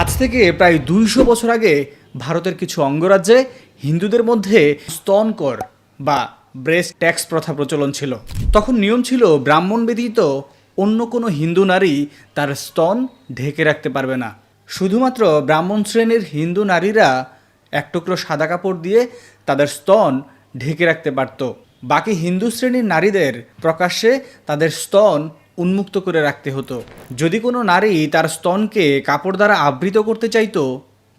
আজ থেকে প্রায় দুইশো বছর আগে ভারতের কিছু অঙ্গরাজ্যে হিন্দুদের মধ্যে স্তনকর বা ব্রেস্ট ট্যাক্স প্রথা প্রচলন ছিল। তখন নিয়ম ছিল ব্রাহ্মণ ব্যতীত অন্য কোনো হিন্দু নারী তার স্তন ঢেকে রাখতে পারবে না। শুধুমাত্র ব্রাহ্মণ শ্রেণির হিন্দু নারীরা এক টুকরো সাদা কাপড় দিয়ে তাদের স্তন ঢেকে রাখতে পারত। বাকি হিন্দু শ্রেণির নারীদের প্রকাশ্যে তাদের স্তন উন্মুক্ত করে রাখতে হতো। যদি কোনো নারী তার স্তনকে কাপড় দ্বারা আবৃত করতে চাইতো,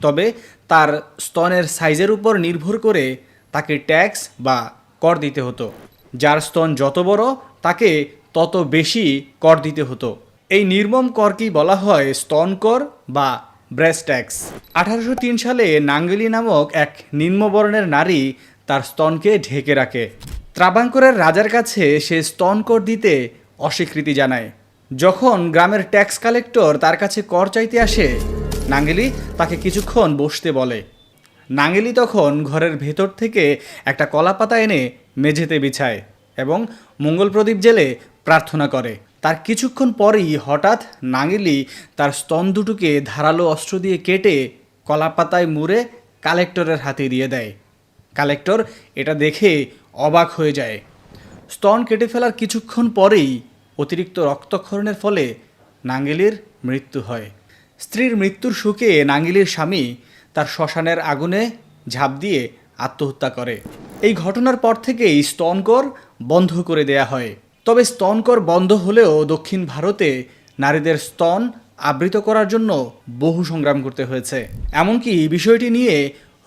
তবে তার স্তনের সাইজের উপর নির্ভর করে তাকে ট্যাক্স বা কর দিতে হতো। যার স্তন যত বড়, তাকে তত বেশি কর দিতে হতো। এই নির্মম করকেই বলা হয় স্তন কর বা ব্রেস্ট ট্যাক্স? আঠারোশো তিন সালে নাঙ্গলি নামক এক নিম্নবর্ণের নারী তার স্তনকে ঢেকে রাখে। ত্রাবাঙ্করের রাজার কাছে সে স্তন কর দিতে অস্বীকৃতি জানায়। যখন গ্রামের ট্যাক্স কালেক্টর তার কাছে কর চাইতে আসে, নাঙ্গেলি তাকে কিছুক্ষণ বসতে বলে। নাঙ্গেলি তখন ঘরের ভেতর থেকে একটা কলাপাতা এনে মেঝেতে বিছায় এবং মঙ্গল প্রদীপ জেলে প্রার্থনা করে। তার কিছুক্ষণ পরেই হঠাৎ নাঙ্গেলি তার স্তন দুটোকে ধারালো অস্ত্র দিয়ে কেটে কলাপাতায় মুড়ে কালেক্টরের হাতে দিয়ে দেয়। কালেক্টর এটা দেখে অবাক হয়ে যায়। স্তন কেটে ফেলার কিছুক্ষণ পরেই অতিরিক্ত রক্তক্ষরণের ফলে নাঙ্গেলির মৃত্যু হয়। স্ত্রীর মৃত্যুর শোকে নাঙ্গেলির স্বামী তার শ্মশানের আগুনে ঝাঁপ দিয়ে আত্মহত্যা করে। এই ঘটনার পর থেকেই স্তনকর বন্ধ করে দেয়া হয়। তবে স্তনকর বন্ধ হলেও দক্ষিণ ভারতে নারীদের স্তন আবৃত করার জন্য বহু সংগ্রাম করতে হয়েছে। এমনকি বিষয়টি নিয়ে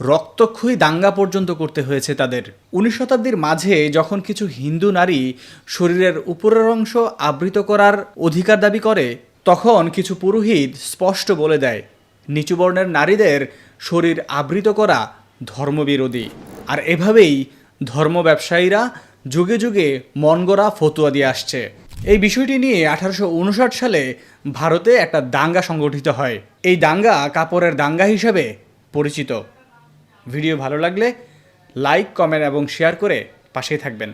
রক্তক্ষয়ী দাঙ্গা পর্যন্ত করতে হয়েছে তাদের। উনিশ শতাব্দীর মাঝে যখন কিছু হিন্দু নারী শরীরের উপরের অংশ আবৃত করার অধিকার দাবি করে, তখন কিছু পুরোহিত স্পষ্ট বলে দেয়, নিচু বর্ণের নারীদের শরীর আবৃত করা ধর্মবিরোধী। আর এভাবেই ধর্ম ব্যবসায়ীরা যুগে যুগে মনগড়া ফতুয়া দিয়ে আসছে। এই বিষয়টি নিয়ে আঠারোশো উনষাট সালে ভারতে একটা দাঙ্গা সংগঠিত হয়। এই দাঙ্গা কাপড়ের দাঙ্গা হিসাবে পরিচিত। ভিডিও ভালো লাগলে লাইক কমেন্ট এবং শেয়ার করে পাশেই থাকবেন।